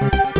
Thank you.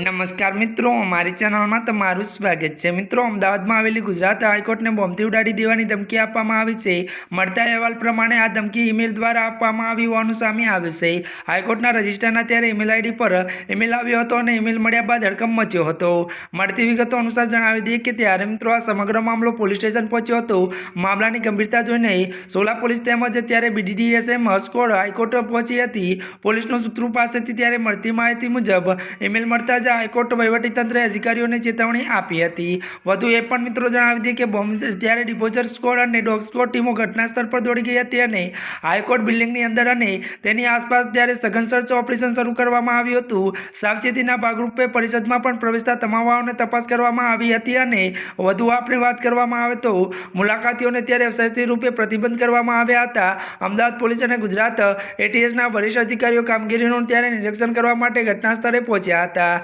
નમસ્કાર મિત્રો, અમારી ચેનલમાં તમારું સ્વાગત છે. મિત્રો, અમદાવાદમાં આવેલી ગુજરાત હાઈકોર્ટને બોમ્બથી ઉડાડી દેવાની ધમકી આપવામાં આવી છે. મળતા અહેવાલ પ્રમાણે આ ધમકી ઈમેલ દ્વારા આપવામાં આવી હોવાનું સામે આવ્યું છે. હાઈકોર્ટના રજિસ્ટરના ત્યારે ઈમેલ આઈડી પર ઈમેલ આવ્યો હતો અને ઈમેલ મળ્યા બાદ હડકંપ મચ્યો હતો. મળતી વિગતો અનુસાર જણાવી દઈએ કે ત્યારે મિત્રો આ સમગ્ર મામલો પોલીસ સ્ટેશન પહોંચ્યો હતો. મામલાની ગંભીરતા જોઈને સોલા પોલીસ તેમજ ત્યારે બીડીડીએસએમ હસ્કોડ હાઈકોર્ટ પહોંચી હતી. પોલીસનો સૂત્રો પાસેથી ત્યારે મળતી માહિતી મુજબ ઈમેલ મળતા જ હાઈકોર્ટ વહીવટીતંત્રે અધિકારીઓને ચેતવણી આપી હતી. વધુ એ પણ મિત્રો જણાવી દઈએ કે બોમ્બ ત્યારે ડિપોઝર સ્કોડ અને ડોગ સ્કોડ ટીમો ઘટના સ્થળ પર દોડી ગઈ હતી અને હાઈકોર્ટ બિલ્ડિંગની અંદર અને તેની આસપાસ ત્યારે સઘન સર્ચ ઓપરેશન શરૂ કરવામાં આવ્યું હતું. સાવચેતીના ભાગરૂપે પરિષદમાં પણ પ્રવેશતા તમામ વાહનોને તપાસ કરવામાં આવી હતી અને વધુ આપણે વાત કરવામાં આવે તો મુલાકાતીઓને ત્યારે વ્યવસાયથી રૂપે પ્રતિબંધ કરવામાં આવ્યા હતા. અમદાવાદ પોલીસ અને ગુજરાત એટીએસના વરિષ્ઠ અધિકારીઓ કામગીરીનું ત્યારે નિરીક્ષણ કરવા માટે ઘટના સ્થળે પહોંચ્યા હતા.